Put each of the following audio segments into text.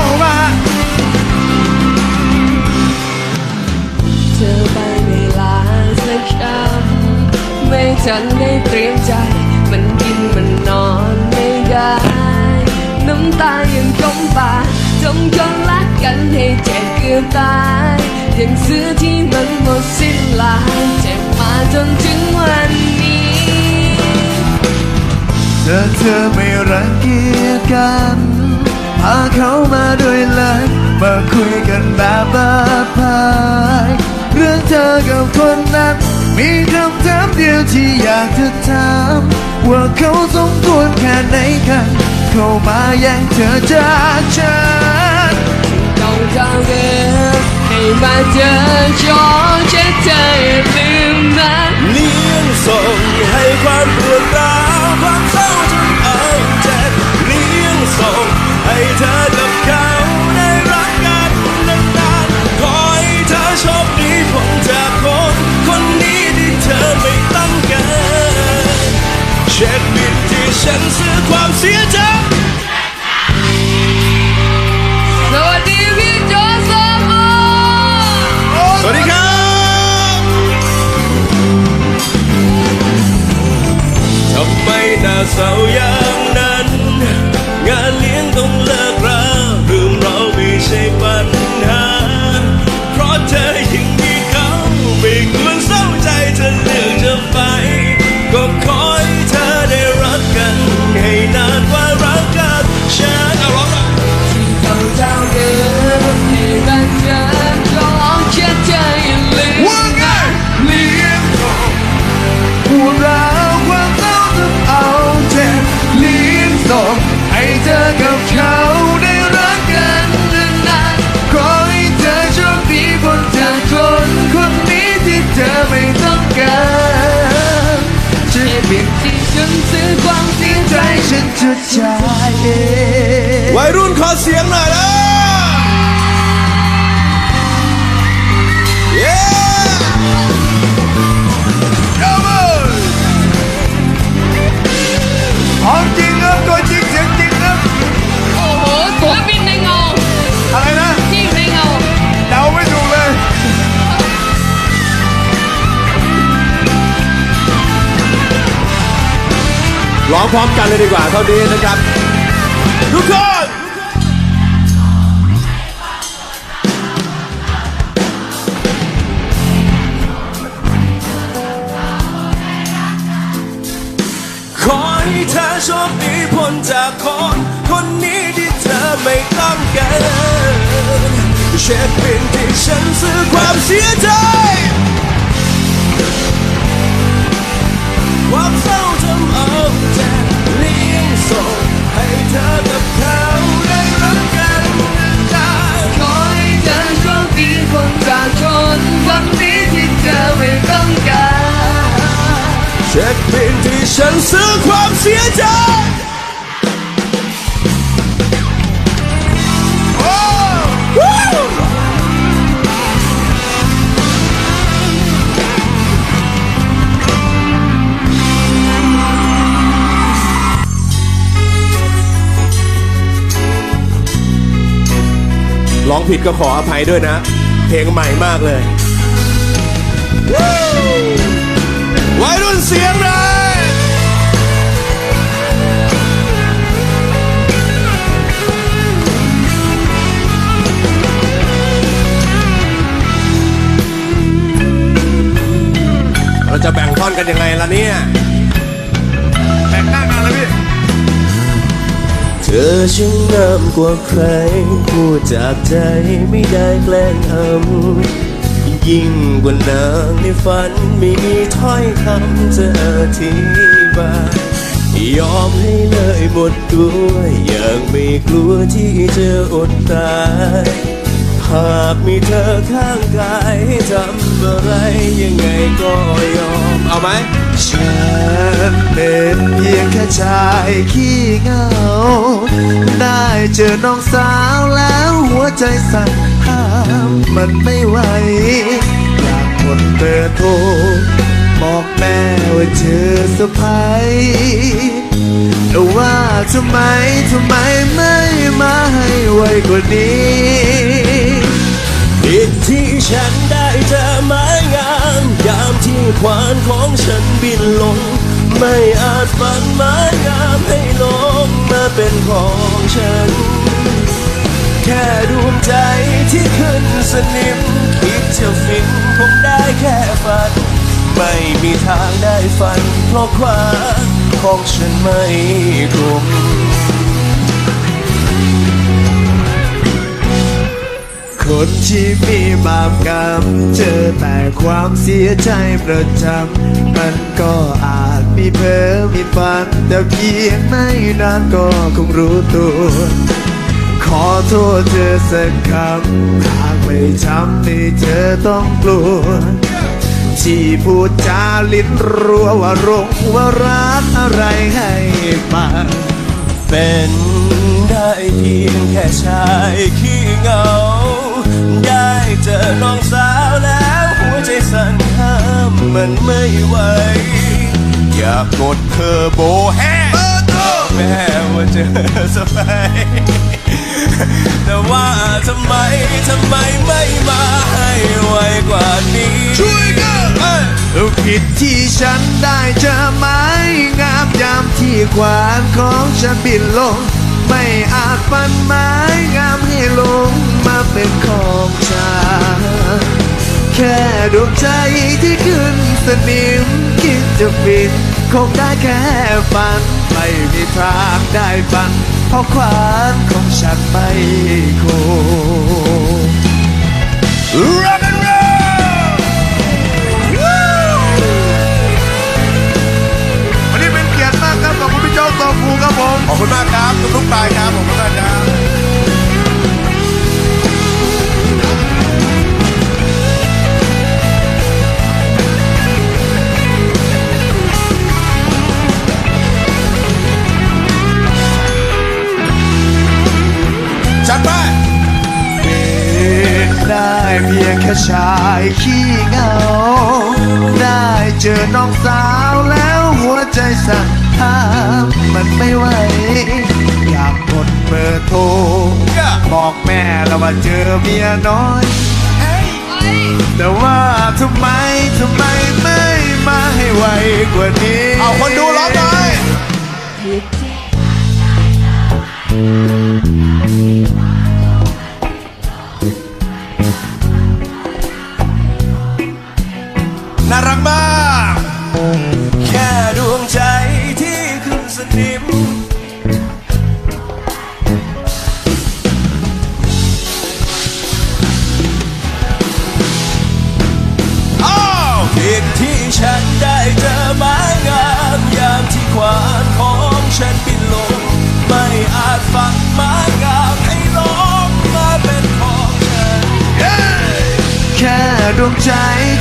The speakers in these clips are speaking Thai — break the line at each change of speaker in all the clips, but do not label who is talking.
องมา
เธอไปเวลาสักคำไม่ทันได้เตรียมใจ มันกินมันนอนไม่ได้ น้ำตายังจมปากจมจนรักกันให้เจ็บเกือบตายยังซื้อที่มันหมดสิ้นลายเจ็บมาจนถึงวันนี้
เธอเธอไม่รังเกียจกันาเขามาด้วยเลยมาคุยกันแบบเปิดเผยเรื่องเธอกับคนนั้น มีคำถามเดียวที่อยากจะถามว่าเขาสมควรแค่ไหนกันเข้ามาแย่งเธอจากฉัน
ต้องเท่าเดิมให้มาเจอจอ
ฉันซื้อความเสียใจ
สวัสดีพี่โจโซโม
สวัสดีครับ ทำไมหน้าเศร้า ฉัน
จะ
จ่ายเอง
วัยรุ่นขอเสียงหน่อยเล
ย
ร้องพร้อมกันเลยดีกว่าเท่านี้นะครับ ทุกคนขอให้เธอโชคดีพ้นจากคนคนนี้ที่เธอไม่ต้องการเช็คบินที่ฉันซื้อความเสียใจความเศร้าทำเอา เธอกับเขาได้รักกันนาน
ขอให้เธอโชคดีคนจากคนคนนี้ที่เธอไม่ต้องการ
เช็คบินที่ฉันซื้อความเสียใจ ร้องผิดก็ขออภัยด้วยนะ เพลงใหม่มากเลยวัยรุ่นเสียงเลยเราจะแบ่งท่อนกันยังไงล่ะเนี่ย ธอช่างงามกว่าใคร พูดจากใจไม่ได้แกล้งทำยิ่งกว่านางในฝันไม่มีถ้อยคำจะอธิบาย ยอมให้เลยหมดตัวอย่างไม่กลัวที่จะอดตาย หากมีเธอข้างกายทำอะไรยังไงก็ยอม เอาไหม
ฉันเป็นเพียงแค่ชายขี้เหงา เจอน้องสาวแล้วหัวใจสั่นห้ามมันไม่ไหว อยากกดเบอร์โทรบอกแม่ว่าเจอสะพายแต่ว่าทำไมทำไมไม่มาให้ไวกว่านี้
ผิดที่ฉันได้เจอไม้งามยามที่ควานของฉันบินลง ไม่อาจฝันไม้งามให้ลง เป็นของฉัน แค่ดวงใจที่ขึ้นสนิม คิดจะฟินผมได้แค่ฝัน ไม่มีทางได้ฝัน เพราะความของฉันไม่คม
คนที่มีบาปกรรม เจอแต่ความเสียใจประจำมันก็อาจมีเพ้อมีฝัน แต่เพียงไม่นานก็คงรู้ตัว ขอโทษเธอสักคำหากไม่ทำให้เธอต้องกลัว ที่พูดจาลิ้นรัวว่ารงว่ารักอะไรให้ฟัง
เป็นได้เพียงแค่ชายขี้เงา มันไม่ไหว อยากกดเทอร์โบแห้แม้ว่าเจอสบายแต่ว่าทำไม ทำไมไม่มาให้ไวกว่านี้
ช่วยกันผิดที่ฉันได้จอไม้งามยามที่ขวานของฉันบินลง ไม่อาจฟันไม้งามให้ลงมาเป็นของฉัน แค่ดวงใจที่ขึ้นสนิมคิดจะบินคงได้แค่ฝัน ไม่มีทางได้ฟัน เพราะความของฉันไม่คง Rock and roll ขี้เหงา ได้เจอน้องสาวแล้วหัวใจสั่นห้ามมันไม่ไหว อยากกดเบอร์โทร บอกแม่แล้วว่าเจอเมียน้อย แต่ว่าทำไมทำไมไม่มาให้ไวกว่านี้
เอาคนดูร้องหน่อย
ผิด
ฝังไม้งามให้ลงมาเป็นของฉัน
แค่ดวงใจ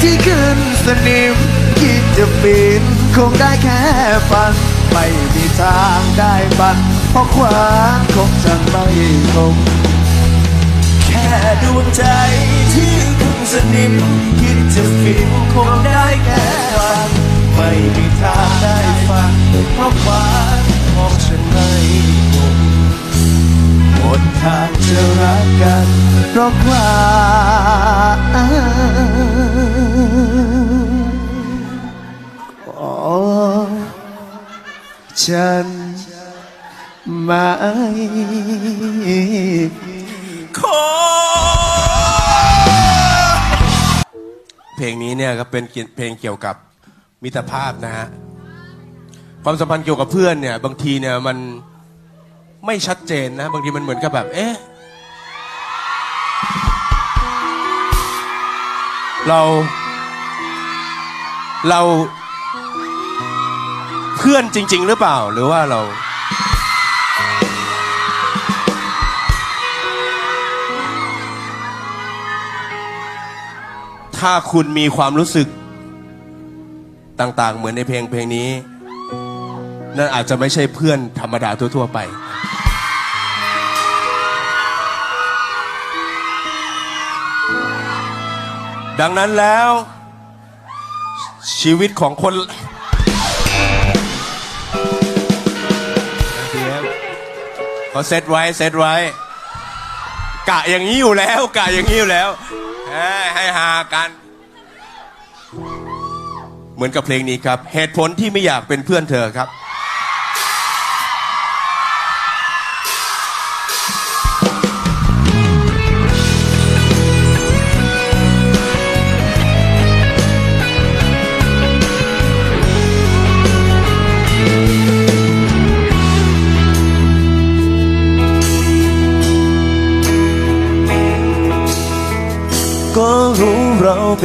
ที่ขึ้นสนิมคิดจะบินคงได้แค่ฝัน ไม่มีทางได้บันเพราะความของฉันไม่คง
แค่ดวงใจที่ขึ้นสนิมคิดจะฟินคงได้แค่ฝันไม่มีทางได้ฟังเพราะความของฉันไม่คง หมดทางจะรักกัน
เพราะความขอฉันไม่
ขอเพลงนี้เนี่ยก็เป็นเพลงเกี่ยวกับมิตรภาพนะฮะความสัมพันธ์เกี่ยวกับเพื่อนเนี่ย บางทีเนี่ยมัน ไม่ชัดเจนนะ บางทีมันเหมือนกับแบบ เอ๊ะ เราเราเพื่อนจริง ๆ หรือเปล่าหรือว่าเรา ถ้าคุณมีความรู้สึกต่าง ๆ เหมือนในเพลงเพลงนี้ นั่นอาจจะไม่ใช่เพื่อนธรรมดาทั่ว ๆ ไป ดังนั้นแล้ว ชีวิตของคน
เขาเซตไว้เซตไว้ กะอย่างนี้อยู่แล้วกะอย่างนี้อยู่แล้วให้หากัน เหมือนกับเพลงนี้ครับ เหตุผลที่ไม่อยากเป็นเพื่อนเธอครับ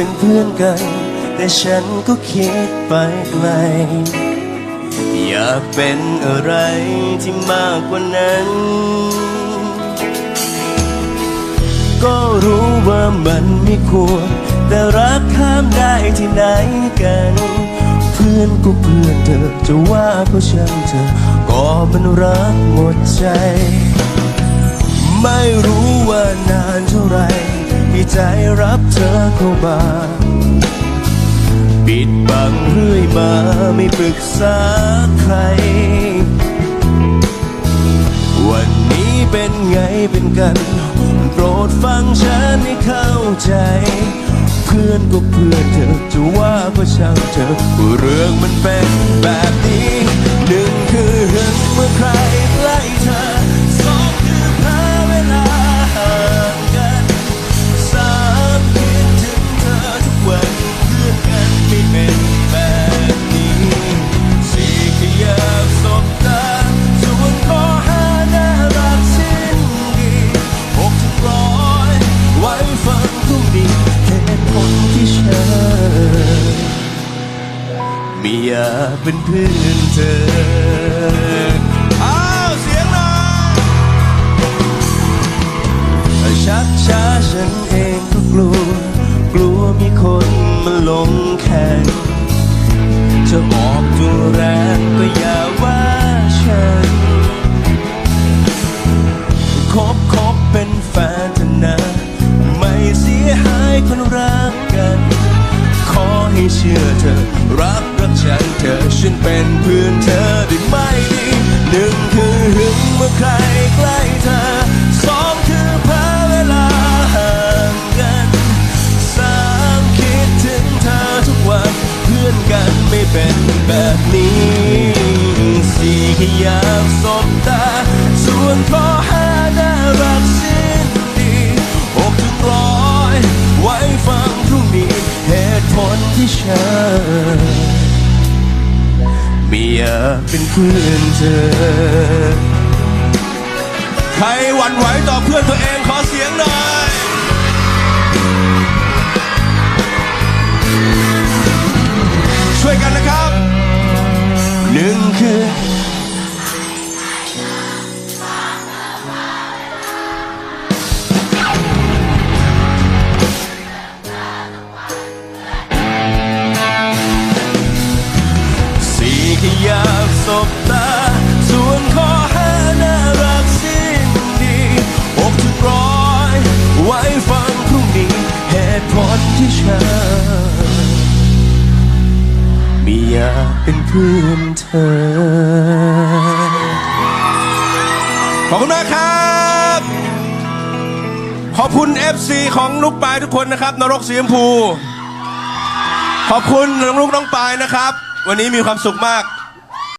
เป็นเพื่อนกัน แต่ฉันก็คิดไปไกล อยากเป็นอะไรที่มากกว่านั้น ก็รู้ว่ามันไม่ควร แต่รักข้ามได้ที่ไหนกัน เพื่อนก็เพื่อนเธอจะว่าก็ช่างเธอ ก็มันรักหมดใจ ไม่รู้ว่านานเท่าไห รที่ใจรับเธอเข้ามา ปิดบังเรื่อยมาไม่ปรึกษาใคร วันนี้เป็นไงเป็นกันโปรดฟังฉันให้เข้าใจ เพื่อนก็เพื่อเธอจะว่าก็ช่างเธอเรื่องมันเป็นแบบ เป็นเพื่อนเธอ
อ้าวเสียงหน่อย
ชักช้าฉันเองก็กลัว กลัวมีคนมาลงแข่งจะออกตัวแรงก็ยาว เป็นแบบนี้สี่แค่อยากสบตาส่วนข้อห้าน่ารักสิ้นดีหกถึงร้อยไว้ฟังพรุ่งนี้เหตุผลที่ฉันไม่อยากเป็นเพื่อนเธอ
ใครหวั่นไหวต่อเพื่อนตัวเองขอเสียงหน่อย
ที่ฉันไม่อยากเป็นเพื่อนเธอ
ขอบคุณมากครับ ขอบคุณ FC ของลูกปลายทุกคนนะครับ นรกสีชมพู ขอบคุณน้องลูกน้องปลายนะครับ วันนี้มีความสุขมาก